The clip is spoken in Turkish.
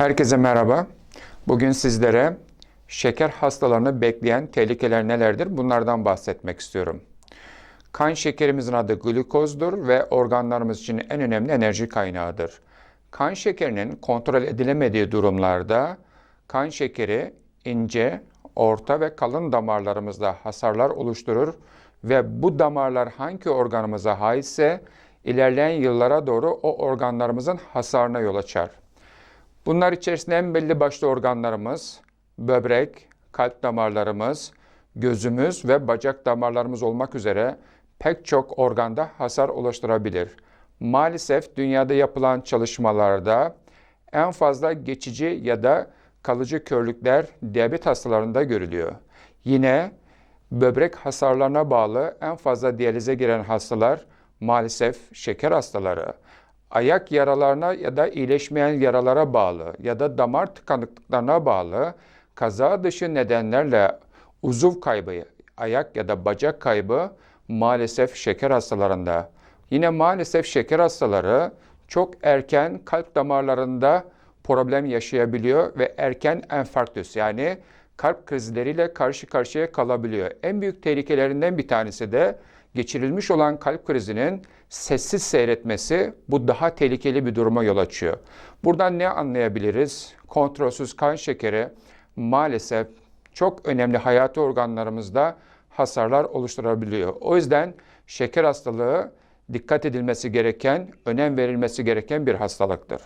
Herkese merhaba. Bugün sizlere şeker hastalarını bekleyen tehlikeler nelerdir? Bunlardan bahsetmek istiyorum. Kan şekerimizin adı glukozdur ve organlarımız için en önemli enerji kaynağıdır. Kan şekerinin kontrol edilemediği durumlarda kan şekeri ince, orta ve kalın damarlarımızda hasarlar oluşturur ve bu damarlar hangi organımıza aitse ilerleyen yıllara doğru o organlarımızın hasarına yol açar. Bunlar içerisinde en belli başlı organlarımız, böbrek, kalp damarlarımız, gözümüz ve bacak damarlarımız olmak üzere pek çok organda hasar oluşturabilir. Maalesef dünyada yapılan çalışmalarda en fazla geçici ya da kalıcı körlükler diyabet hastalarında görülüyor. Yine böbrek hasarlarına bağlı en fazla diyalize giren hastalar maalesef şeker hastaları ayak yaralarına ya da iyileşmeyen yaralara bağlı ya da damar tıkanıklıklarına bağlı kaza dışı nedenlerle uzuv kaybı, ayak ya da bacak kaybı maalesef şeker hastalarında. Yine maalesef şeker hastaları çok erken kalp damarlarında problem yaşayabiliyor ve erken enfarktüs yani kalp krizleriyle karşı karşıya kalabiliyor. En büyük tehlikelerinden bir tanesi de geçirilmiş olan kalp krizinin sessiz seyretmesi bu daha tehlikeli bir duruma yol açıyor. Buradan ne anlayabiliriz? Kontrolsüz kan şekeri maalesef çok önemli hayati organlarımızda hasarlar oluşturabiliyor. O yüzden şeker hastalığı dikkat edilmesi gereken, önem verilmesi gereken bir hastalıktır.